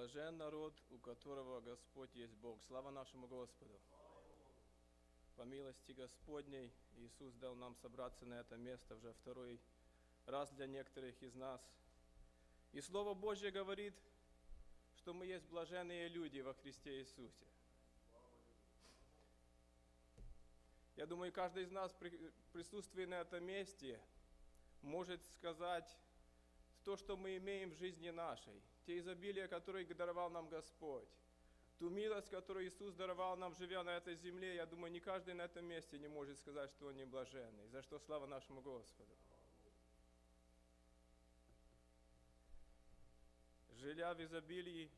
Блажен народ, у которого Господь есть Бог. Слава нашему Господу. По милости Господней Иисус дал нам собраться на это место уже второй раз для некоторых из нас. И Слово Божье говорит, что мы есть блаженные люди во Христе Иисусе. Я думаю, каждый из нас при присутствии на этом месте может сказать то, что мы имеем в жизни нашей, те изобилия, которые даровал нам Господь, ту милость, которую Иисус даровал нам, живя на этой земле, я думаю, не каждый на этом месте не может сказать, что он не блаженный, за что слава нашему Господу. Живя в изобилии,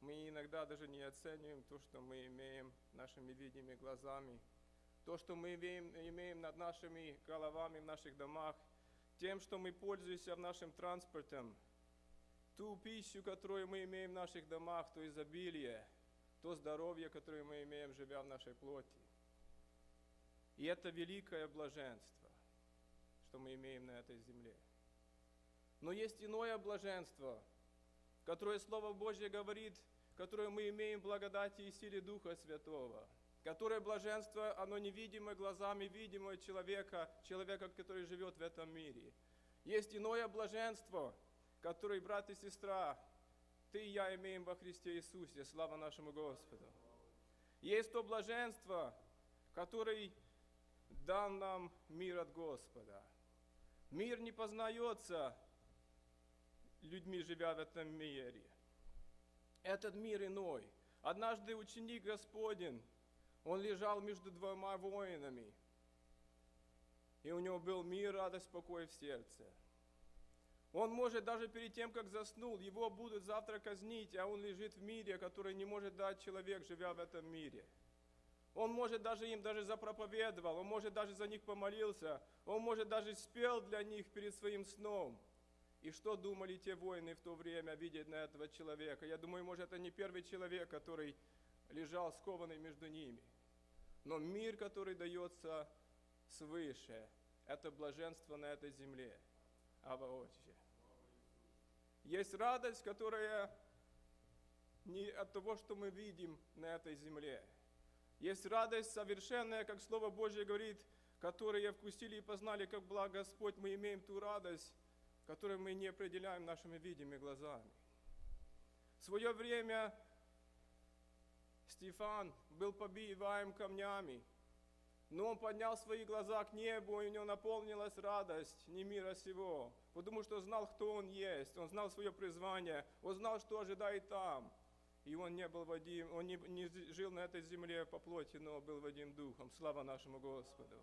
мы иногда даже не оцениваем то, что мы имеем нашими видимыми глазами, то, что мы имеем, имеем над нашими головами в наших домах, тем, что мы пользуемся в нашем транспорте, ту пищу, которую мы имеем в наших домах, то изобилие, то здоровье, которое мы имеем, живя в нашей плоти. И это великое блаженство, что мы имеем на этой земле. Но есть иное блаженство – которое Слово Божье говорит, которое мы имеем в благодати и силе Духа Святого, которое блаженство, оно невидимое глазами видимое человека, человека, который живет в этом мире. Есть иное блаженство, которое, брат и сестра, ты и я имеем во Христе Иисусе, слава нашему Господу. Есть то блаженство, который дан нам мир от Господа. Мир не познается людьми, живя в этом мире. Этот мир иной. Однажды ученик Господень, он лежал между двумя воинами, и у него был мир, радость, покой в сердце. Он может даже перед тем, как заснул, его будут завтра казнить, а он лежит в мире, который не может дать человек, живя в этом мире. Он может даже им даже запроповедовал, он может даже за них помолился, он может даже спел для них перед своим сном – и что думали те воины в то время, видя на этого человека? Я думаю, может, это не первый человек, который лежал скованный между ними. Но мир, который дается свыше, это блаженство на этой земле. А воочию. Есть радость, которая не от того, что мы видим на этой земле. Есть радость совершенная, как Слово Божье говорит, которые вкусили и познали, как благ Господь, мы имеем ту радость, которые мы не определяем нашими видимыми глазами. В свое время Стефан был побиваем камнями, но он поднял свои глаза к небу, и у него наполнилась радость не мира сего, потому что знал, кто он есть, он знал свое призвание, он знал, что ожидает там. И он не был Вадим, он не, не жил на этой земле по плоти, но был Вадим Духом. Слава нашему Господу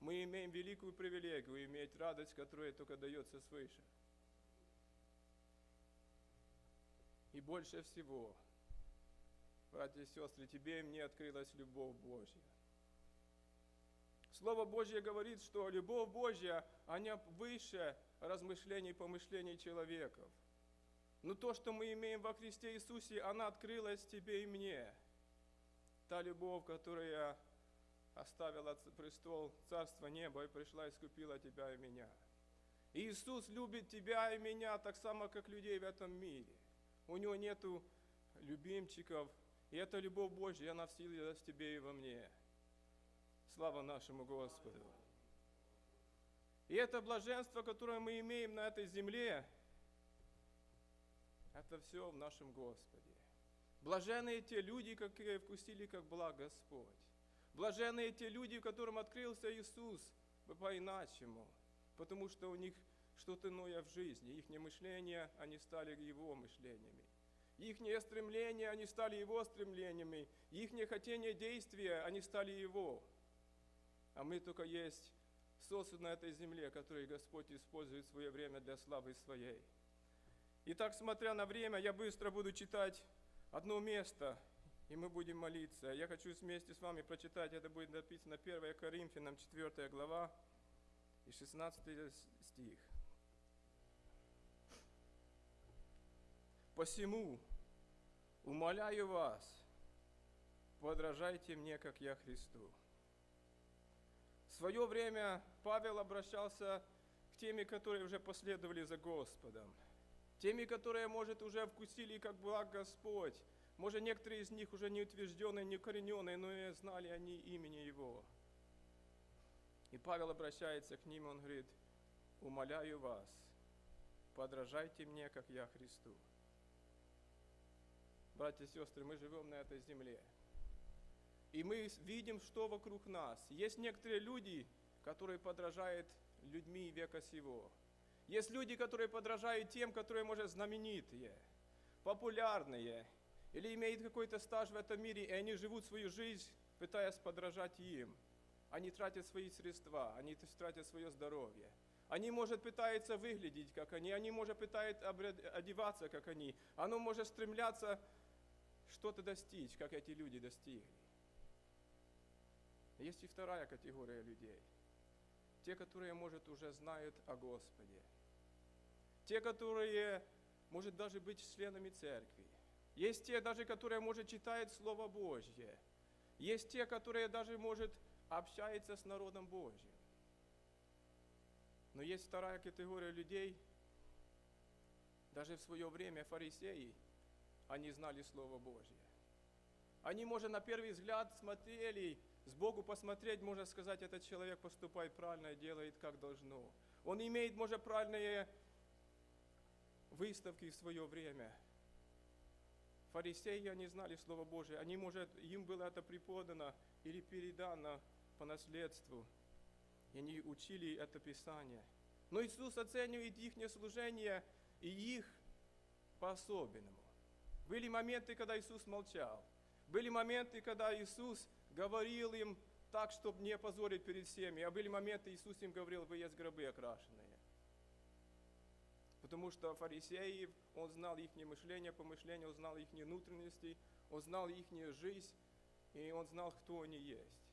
мы имеем великую привилегию иметь радость, которая только дается свыше. И больше всего, братья и сестры, тебе и мне открылась любовь Божья. Слово Божье говорит, что любовь Божья, она выше размышлений и помышлений человеков. Но то, что мы имеем во Христе Иисусе, она открылась тебе и мне. Та любовь, которая оставила престол царства неба и пришла и искупила тебя и меня. Иисус любит тебя и меня так само, как людей в этом мире. У Него нету любимчиков, и эта любовь Божья, она вселилась в тебе и во мне. Слава нашему Господу. И это блаженство, которое мы имеем на этой земле, это все в нашем Господе. Блаженные те люди, которые вкусили, как благ Господь. Блаженные те люди, которым открылся Иисус по-иначему, потому что у них что-то иное в жизни. Их мышления, они стали Его мышлениями. Их стремления, они стали Его стремлениями. Их хотение действия, они стали Его. А мы только есть сосуд на этой земле, который Господь использует свое время для славы Своей. Итак, смотря на время, я быстро буду читать одно место и мы будем молиться. Я хочу вместе с вами прочитать, это будет написано 1 Коринфянам 4 глава и 16 стих. Посему умоляю вас, подражайте мне, как я Христу. В свое время Павел обращался к теми, которые уже последовали за Господом. Теми, которые, может, уже вкусили, как благ Господь. Может, некоторые из них уже не утвержденные, не укорененные, но и знали они имени Его. И Павел обращается к ним, он говорит, умоляю вас, подражайте мне, как я Христу. Братья и сестры, мы живем на этой земле. И мы видим, что вокруг нас. Есть некоторые люди, которые подражают людьми века сего. Есть люди, которые подражают тем, которые, может, знаменитые, популярные, или имеют какой-то стаж в этом мире, и они живут свою жизнь, пытаясь подражать им. Они тратят свои средства, они тратят свое здоровье. Они, может, пытаются выглядеть, как они, они, может, пытаются одеваться, как они. Оно может стремляться что-то достичь, как эти люди достигли. Есть и вторая категория людей. Те, которые, может, уже знают о Господе. Те, которые, может, даже быть членами церкви. Есть те, даже, которые, может, читают Слово Божье. Есть те, которые даже, может, общаются с народом Божьим. Но есть вторая категория людей, даже в свое время фарисеи, они знали Слово Божье. Они, может, на первый взгляд смотрели, сбоку посмотреть, можно сказать, этот человек поступает правильно, делает как должно. Он имеет, может, правильные выставки в свое время – Фарисеи, они знали Слово Божие, они, может, им было это преподано или передано по наследству, и они учили это Писание. Но Иисус оценивает их служение и их по-особенному. Были моменты, когда Иисус молчал. Были моменты, когда Иисус говорил им так, чтобы не позорить перед всеми. А были моменты, Иисус им говорил, вы есть гробы окрашенные. Потому что фарисеи, он знал их мышление, помышление, он знал их внутренности, он знал их жизнь, и он знал, кто они есть.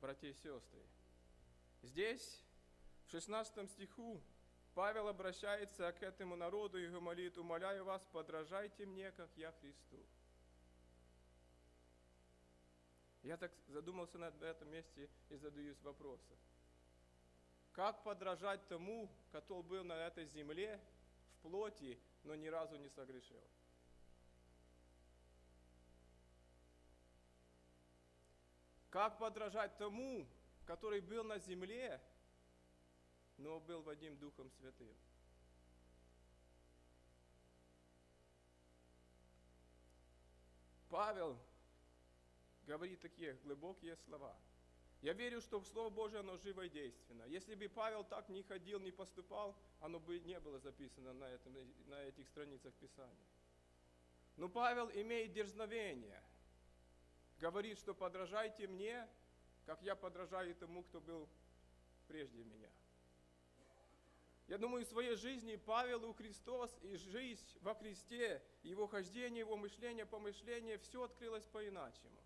Братья и сестры, здесь, в 16 стиху, Павел обращается к этому народу и говорит, умоляю вас, подражайте мне, как я Христу. Я так задумался на этом месте и задаюсь вопросом. Как подражать тому, кто был на этой земле в плоти, но ни разу не согрешил? Как подражать тому, который был на земле, но был Вадим Духом Святым? Павел говорит такие глубокие слова – я верю, что Слово Божие, оно живо и действенно. Если бы Павел так не ходил, не поступал, оно бы не было записано на, этом, на этих страницах Писания. Но Павел имеет дерзновение. Говорит, что подражайте мне, как я подражаю тому, кто был прежде меня. Я думаю, в своей жизни Павел Христос и жизнь во Христе, его хождение, его мышление, помышление, все открылось по-иначему.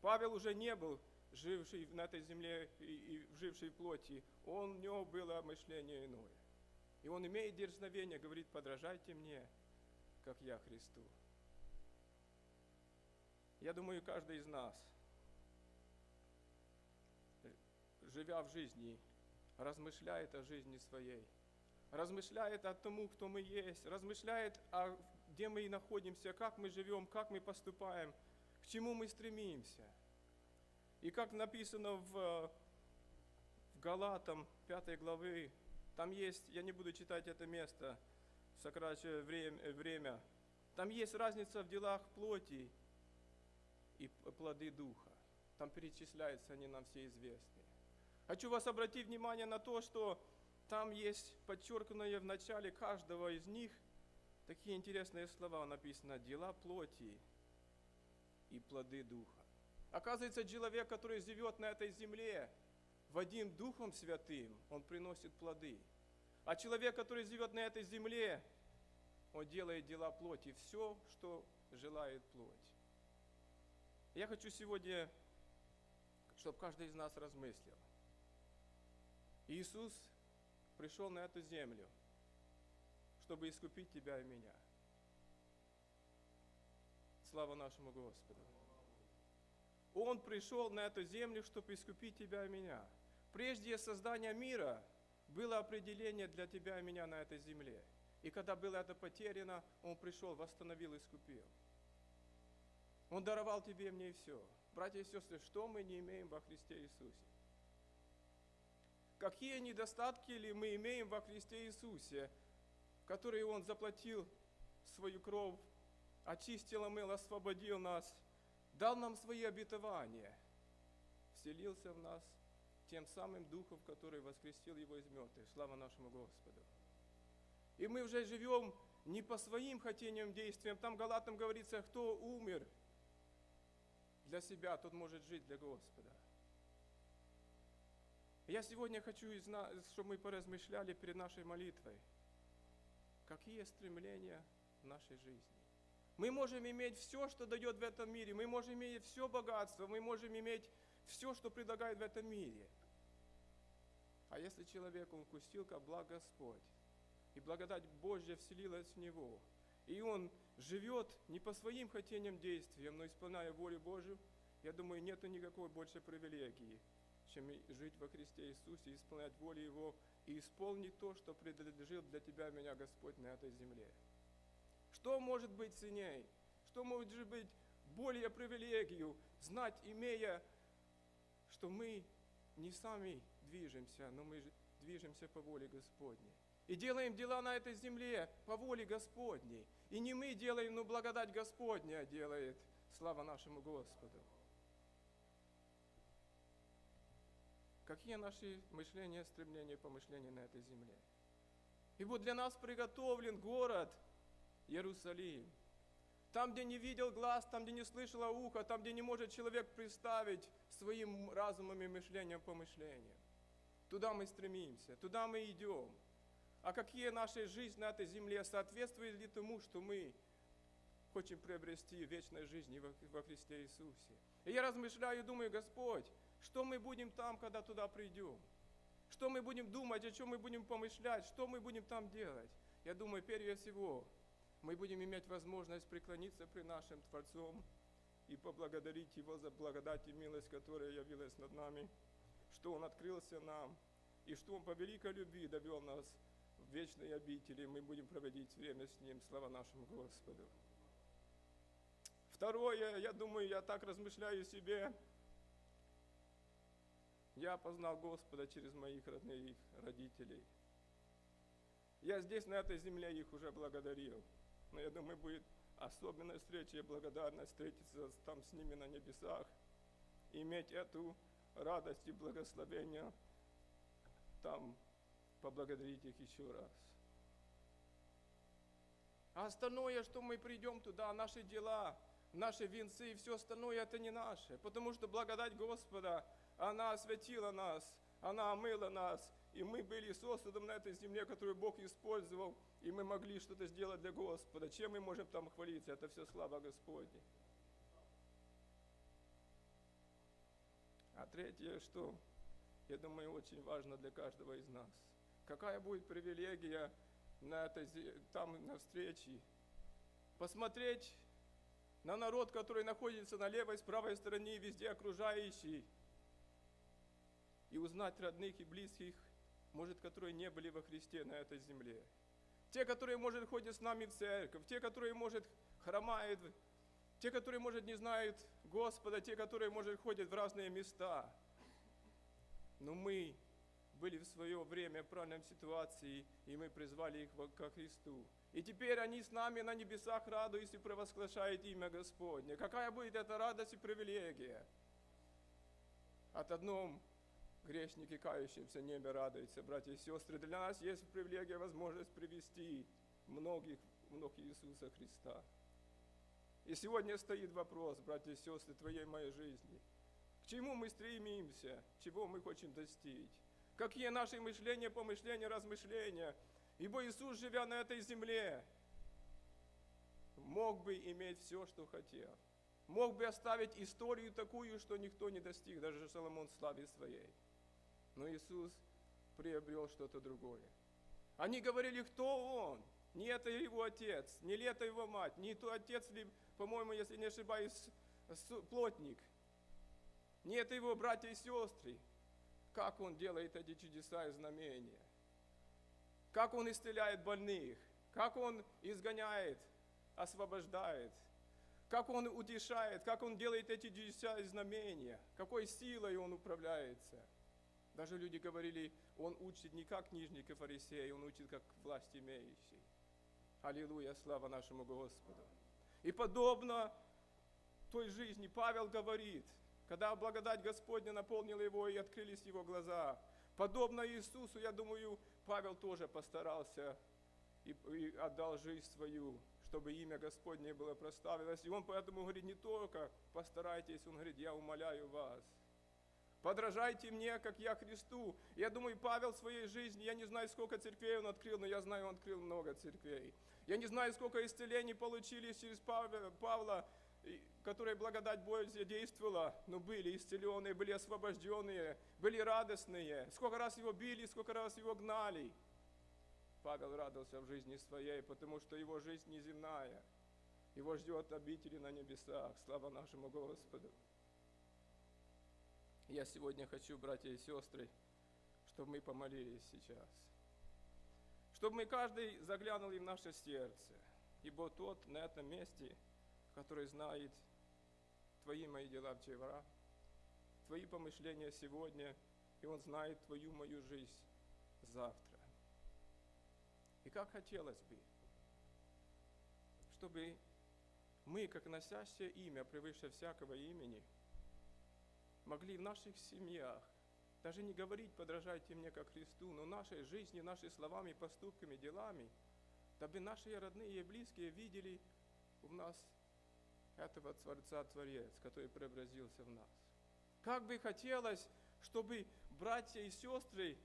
Павел уже не был живший на этой земле и, и живший в плоти. Он, у него было мышление иное. И он имеет дерзновение, говорит, подражайте мне, как я Христу. Я думаю, каждый из нас, живя в жизни, размышляет о жизни своей, размышляет о тому, кто мы есть, размышляет о где мы находимся, как мы живем, как мы поступаем – к чему мы стремимся. И как написано в, в Галатам 5 главы, там есть, я не буду читать это место, сокращая время, время, там есть разница в делах плоти и плоды духа. Там перечисляются они нам все известные. Хочу вас обратить внимание на то, что там есть подчеркнутые в начале каждого из них такие интересные слова написано «дела плоти и плоды Духа. Оказывается, человек, который живет на этой земле, Вадим Духом Святым, он приносит плоды. А человек, который живет на этой земле, он делает дела плоти, все, что желает плоть. Я хочу сегодня, чтобы каждый из нас размыслил. Иисус пришел на эту землю, чтобы искупить тебя и меня. Слава нашему Господу. Он пришел на эту землю, чтобы искупить тебя и меня. Прежде создания мира было определение для тебя и меня на этой земле. И когда было это потеряно, Он пришел, восстановил, искупил. Он даровал тебе и мне все. Братья и сестры, что мы не имеем во Христе Иисусе? Какие недостатки ли мы имеем во Христе Иисусе, которые Он заплатил свою кровь, очистил, омыл, освободил нас, дал нам свои обетования, вселился в нас тем самым Духом, который воскресил Его из мертвых. Слава нашему Господу. И мы уже живем не по своим хотениям, действиям. Там Галатам говорится, кто умер для себя, тот может жить для Господа. Я сегодня хочу, чтобы мы поразмышляли перед нашей молитвой, какие стремления в нашей жизни. Мы можем иметь все, что дает в этом мире, мы можем иметь все богатство, мы можем иметь все, что предлагает в этом мире. А если человек, он вкусил, как благ Господь, и благодать Божья вселилась в него, и он живет не по своим хотениям, действиям, но исполняя волю Божью, я думаю, нет никакой больше привилегии, чем жить во Христе Иисусе, исполнять волю Его и исполнить то, что предложил для тебя меня Господь на этой земле. Что может быть ценней? Что может быть более привилегию знать, имея, что мы не сами движемся, но мы движемся по воле Господней. И делаем дела на этой земле по воле Господней. И не мы делаем, но благодать Господня делает. Слава нашему Господу. Какие наши мышления, стремления, помышления на этой земле? И вот для нас приготовлен город Иерусалим. Там, где не видел глаз, там, где не слышало ухо, там, где не может человек представить своим разумом и мышлением помышлением. Туда мы стремимся, туда мы идем. А какие наши жизни на этой земле соответствуют ли тому, что мы хотим приобрести вечной жизни во Христе Иисусе? И я размышляю и думаю, Господь, что мы будем там, когда туда придем? Что мы будем думать, о чем мы будем помышлять, что мы будем там делать? Я думаю, прежде всего, мы будем иметь возможность преклониться при нашим Творцом и поблагодарить Его за благодать и милость, которая явилась над нами, что Он открылся нам, и что Он по великой любви довел нас в вечной обители, мы будем проводить время с Ним. Слава нашему Господу. Второе, я думаю, я так размышляю себе, я познал Господа через моих родных родителей. Я здесь, на этой земле, их уже благодарил. Но я думаю, будет особенная встреча и благодарность встретиться там с ними на небесах, иметь эту радость и благословение там поблагодарить их еще раз. А остальное, что мы придем туда, наши дела, наши венцы и все остальное, это не наше. Потому что благодать Господа, она осветила нас, она омыла нас, и мы были созданы на этой земле, которую Бог использовал, и мы могли что-то сделать для Господа. Чем мы можем там хвалиться? Это все слава Господня. А третье, что, я думаю, очень важно для каждого из нас. Какая будет привилегия на этой, там на встрече? Посмотреть на народ, который находится на левой, с правой стороне, везде окружающий, и узнать родных и близких, может, которые не были во Христе на этой земле. Те, которые, может, ходят с нами в церковь, те, которые, может, хромают, те, которые, может, не знают Господа, те, которые, может, ходят в разные места. Но мы были в свое время в правильной ситуации, и мы призвали их ко Христу. И теперь они с нами на небесах радуются и провозглашают имя Господне. Какая будет эта радость и привилегия? От одном грешники, кающимся небе радуются, братья и сестры. Для нас есть привилегия, возможность привести многих в ног Иисуса Христа. И сегодня стоит вопрос, братья и сестры, твоей моей жизни. К чему мы стремимся, чего мы хотим достичь? Какие наши мышления, помышления, размышления? Ибо Иисус, живя на этой земле, мог бы иметь все, что хотел. Мог бы оставить историю такую, что никто не достиг, даже Соломон славе своей но Иисус приобрел что-то другое. Они говорили, кто он? Не это его отец, не ли это его мать, не то отец ли, по-моему, если не ошибаюсь, плотник. Не это его братья и сестры. как Он делает эти чудеса и знамения, как Он исцеляет больных, как Он изгоняет, освобождает, как Он утешает, как Он делает эти чудеса и знамения, какой силой Он управляется. Даже люди говорили, Он учит не как книжник и фарисей, Он учит как власть имеющий. Аллилуйя, слава нашему Господу. И подобно той жизни Павел говорит, когда благодать Господня наполнила его и открылись его глаза, подобно Иисусу, я думаю, Павел тоже постарался и, и отдал жизнь свою, чтобы имя Господне было проставилось. И он поэтому говорит не только постарайтесь, он говорит, я умоляю вас. Подражайте мне, как я Христу. Я думаю, Павел в своей жизни, я не знаю, сколько церквей он открыл, но я знаю, он открыл много церквей. Я не знаю, сколько исцелений получили через Павла, которые благодать Божья действовала, но были исцеленные, были освобожденные, были радостные. Сколько раз его били, сколько раз его гнали. Павел радовался в жизни своей, потому что его жизнь неземная. Его ждет обители на небесах. Слава нашему Господу. Я сегодня хочу, братья и сестры, чтобы мы помолились сейчас. Чтобы мы каждый заглянули в наше сердце. Ибо тот на этом месте, который знает твои мои дела вчера, твои помышления сегодня, и он знает твою мою жизнь завтра. И как хотелось бы, чтобы мы, как носящее имя превыше всякого имени, могли в наших семьях даже не говорить «подражайте мне как Христу», но нашей жизни, нашими словами, поступками, делами, дабы наши родные и близкие видели в нас этого Творца Творец, который преобразился в нас. Как бы хотелось, чтобы братья и сестры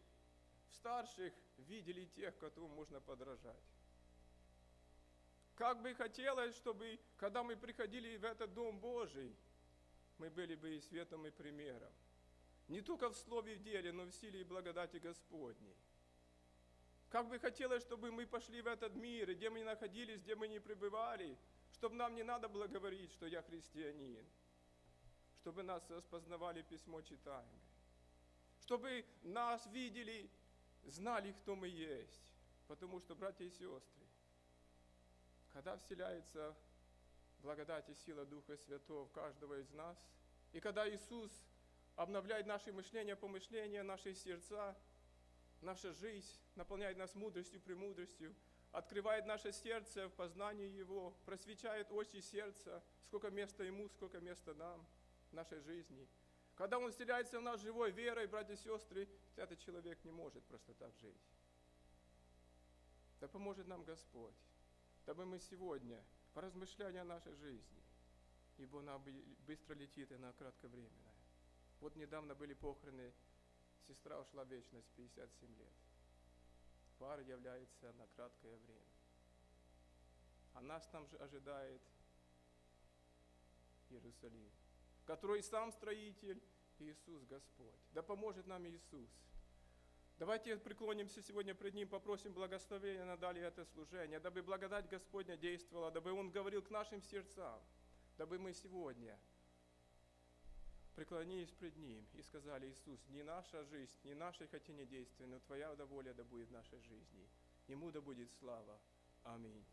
в старших видели тех, которым можно подражать. Как бы хотелось, чтобы, когда мы приходили в этот Дом Божий, мы были бы и светом, и примером. Не только в слове и в деле, но в силе и благодати Господней. Как бы хотелось, чтобы мы пошли в этот мир, и где мы находились, где мы не пребывали, чтобы нам не надо было говорить, что я христианин, чтобы нас распознавали письмо читаемое, чтобы нас видели, знали, кто мы есть. Потому что, братья и сестры, когда вселяется благодать и сила Духа Святого в каждого из нас, и когда Иисус обновляет наши мышления, помышления, наши сердца, наша жизнь, наполняет нас мудростью, премудростью, открывает наше сердце в познании Его, просвечает очи сердца, сколько места Ему, сколько места нам в нашей жизни. Когда Он вселяется в нас живой верой, братья и сестры, этот человек не может просто так жить. Да поможет нам Господь, дабы мы сегодня, поразмышляя о нашей жизни, ибо она быстро летит, и она кратковременная. Вот недавно были похороны, сестра ушла в вечность 57 лет. Пар является на краткое время. А нас там же ожидает Иерусалим, который сам строитель, Иисус Господь. Да поможет нам Иисус. Давайте преклонимся сегодня пред Ним, попросим благословения на далее это служение, дабы благодать Господня действовала, дабы Он говорил к нашим сердцам, дабы мы сегодня преклонились пред Ним и сказали, Иисус, не наша жизнь, не наши хотения действия, но Твоя воля да будет в нашей жизни. Ему да будет слава. Аминь.